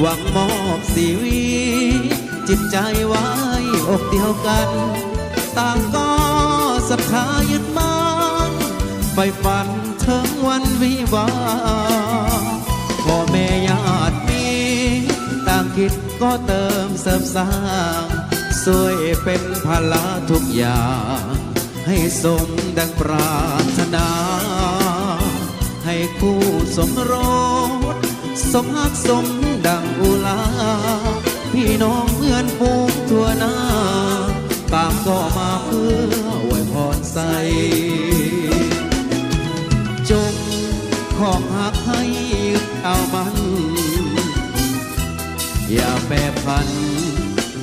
หวังมอบชีวิจิตใจไว้อกเดียวกัน ต่างก็ศรัทธายึดมั่นไปฝันถึงวันวิวาพ่อแม่ญาติมีต่างคิดก็เติมเสริมสร้างช่วยเป็นภาระทุกอย่าง ให้สมดังปรารถนา ให้คู่สมรสสมหักสม อุลา พี่น้องเพื่อนฝูงทั่วหน้า ตางก็มาเพื่ออวยพรใส จงของหักให้เอามัน อย่าแปรพัน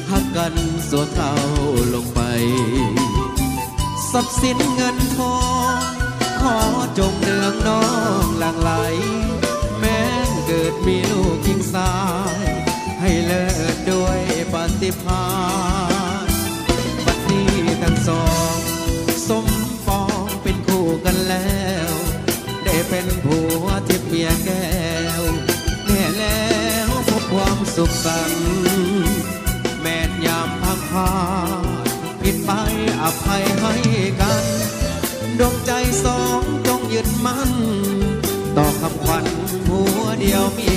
หักกันสัวเท่าลงไป ทรัพย์สินเงินทอง ขอจงเนืองน้องหลังลแปฏิภาณบัดนี้ทั้งสอง สมปองเป็นคู่กันแล้ว ได้เป็นผัวที่เมียแก้วแน่แล้วพบความสุขสันต์แม่นยามพังพาดผิดไปอภัยให้กันดวงใจสองจงยึดมั่น ต่อคำขวัญผัวเดียวมี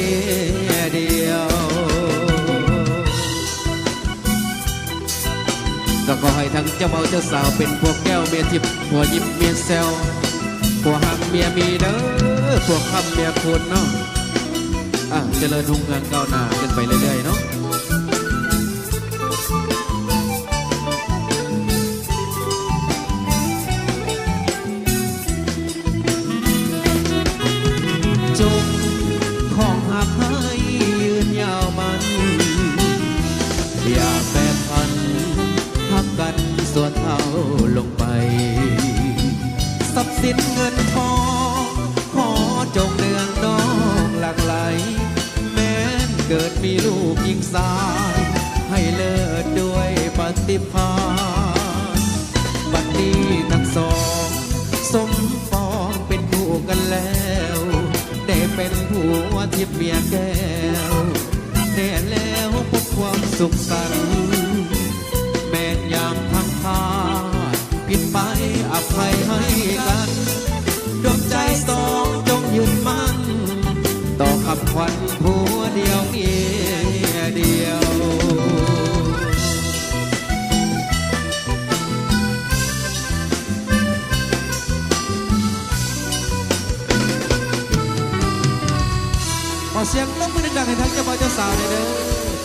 เจ้าเมาเจ้าสาวเป็นพวกแก้วเมียทิพย์ผัวยิบเมียแซวหัวหักเมียมีเด้อพวกคำเมียคุณเนาะอะเจริญรุ่งเรืองก้าวหน้ากันไปเรื่อยๆเนาะ ส่วนเท่าลงไป ทรัพย์สินเงินทองขอจงเนืองน้องหลากไหล แม้นเกิดมีลูกยิงสาย ให้เลิศด้วยปฏิภาณบัดนี้ทั้งสองสมปองเป็นคู่กันแล้ว ได้เป็นผัวทิพย์เมียแก้วแน่แล้วพบความสุขสันต์ ขอเสียงลงมือดังๆให้ทั้งเจ้าบ่าวเจ้าสาวเลยเด้อ